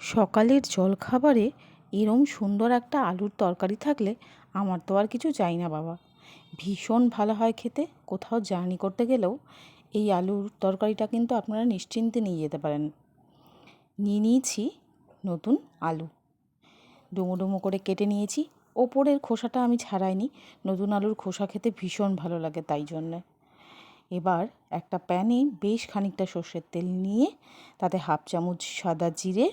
সকালের জলখাবারে এরম সুন্দর একটা আলুর তরকারি থাকলে আমার তো আর কিছু চাই না বাবা। ভীষণ ভালো হয় খেতে, কোথাও জার্নি করতে গেলেও এই আলুর তরকারিটা কিন্তু আপনারা নিশ্চিন্তে নিয়ে যেতে পারেন। নিয়ে নিয়েছি নতুন আলু। ডুমো ডুমো করে কেটে নিয়েছি। ওপরের খোসাটা আমি ছাড়াইনি। নতুন আলুর খোসা খেতে ভীষণ ভালো লাগে তাই জন্যে। এবার একটা প্যানে বেশ খানিকটা সর্ষের তেল নিয়ে তাতে হাফ চামচ সাদা জিরে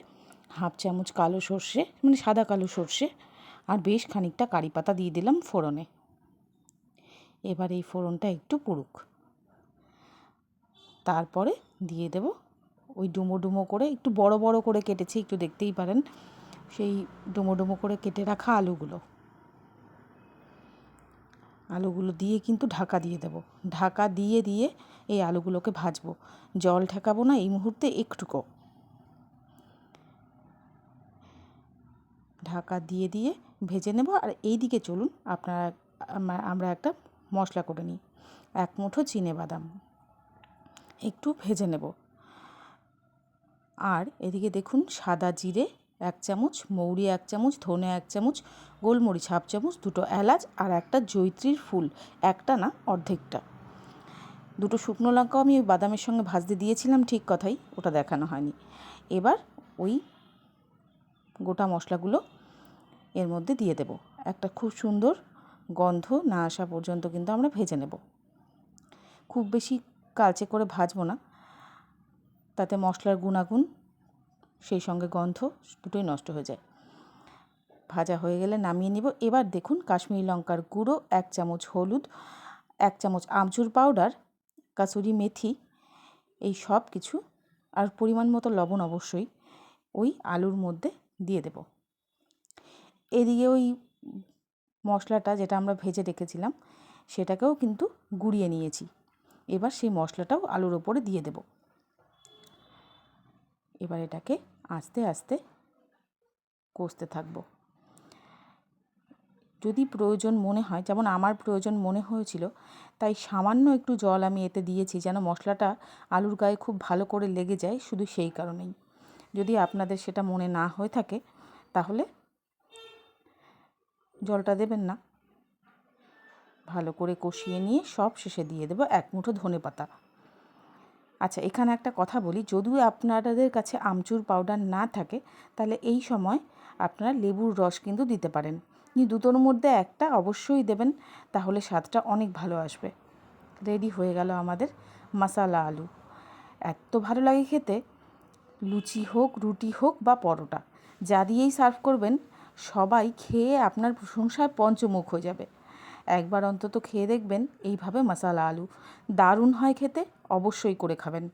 হাফ চামচ কালো সর্ষে মানে সাদা কালো সর্ষে আর বেশ খানিকটা কারি পাতা দিয়ে দিলাম ফোড়নে। এবার এই ফোড়নটা একটু পুড়ুক তারপরে দিয়ে দেব ওই ডুমো ডুমো করে, একটু বড় বড় করে কেটেছি, একটু দেখতেই পারেন, সেই ডুমো ডুমো করে কেটে রাখা আলুগুলো। আলুগুলো দিয়ে কিন্তু ঢাকা দিয়ে দেব। ঢাকা দিয়ে দিয়ে এই আলুগুলোকে ভাজবো। জল ঠেকাবো না, এই মুহূর্তে একটুকু। ঢাকা দিয়ে দিয়ে ভেজে নেব। আর এই দিকে চলুন, আপনারা আমরা একটা মশলা করে নিই। এক মুঠো চিনে বাদাম। একটু ভেজে নেব। আর এদিকে দেখুন, সাদা জিরে এক চামচ, মৌরি এক চামচ, ধনে এক চামচ, গোলমরিচ হাফ চামচ, দুটো এলাচ আর একটা জৈত্রীর ফুল, একটা না অর্ধেকটা। দুটো শুকনো লঙ্কাও আমি ওই বাদামের সঙ্গে ভাজতে দিয়েছিলাম, ঠিক কথাই, ওটা দেখানো হয়নি। এবার ওই গোটা মশলাগুলো এর মধ্যে দিয়ে দেব। একটা খুব সুন্দর গন্ধ না আসা পর্যন্ত কিন্তু আমরা ভেজে নেব। খুব বেশি কালচে করে ভাজবো না। তাতে মশলার গুণাগুণ, সেই সঙ্গে গন্ধ দুটোই নষ্ট হয়ে যায়। ভাজা হয়ে গেলে নামিয়ে নিব। এবার দেখুন কাশ্মীরি লঙ্কার গুঁড়ো, এক চামচ হলুদ, এক চামচ আমচুর পাউডার, কাসুরি মেথি, এই সব কিছু আর পরিমাণ মতো লবণ অবশ্যই ওই আলুর মধ্যে দিয়ে দেব। এদিকে ওই মশলাটা যেটা আমরা ভেজে রেখেছিলাম, সেটাকেও কিন্তু গুঁড়িয়ে নিয়েছি। এবার সেই মশলাটাও আলুর ওপরে দিয়ে দেব। এবার এটাকে আস্তে আস্তে কষতে থাকব। যদি প্রয়োজন মনে হয়, যেমন আমার প্রয়োজন মনে হয়েছিল, তাই সামান্য একটু জল আমি এতে দিয়েছি যেন মশলাটা আলুর গায়ে খুব ভালো করে লেগে যায়, শুধু সেই কারণেই। যদি আপনাদের সেটা মনে না হয়ে থাকে, তাহলে জলটা দেবেন না। ভালো করে কষিয়ে নিয়ে সব শেষে দিয়ে দেবো এক মুঠো ধনে পাতা। আচ্ছা এখানে একটা কথা বলি যদিও আপনাদের কাছে আমচুর পাউডার না থাকে, তাহলে এই সময় আপনারা লেবুর রস কিন্তু দিতে পারেন। দুটোর মধ্যে একটা অবশ্যই দেবেন, তাহলে স্বাদটা অনেক ভালো আসবে। রেডি হয়ে গেল আমাদের মশালা আলু। এত ভালো লাগে খেতে, লুচি হোক, রুটি হোক বা পরোটা, যা দিয়েই সার্ভ করবেন সবাই খেয়ে আপনার প্রশংসায় পঞ্চমুখ হয়ে যাবে। একবার অন্তত খেয়ে দেখবেন, এইভাবে মশালা আলু দারুণ হয় খেতে, অবশ্যই করে খাবেন।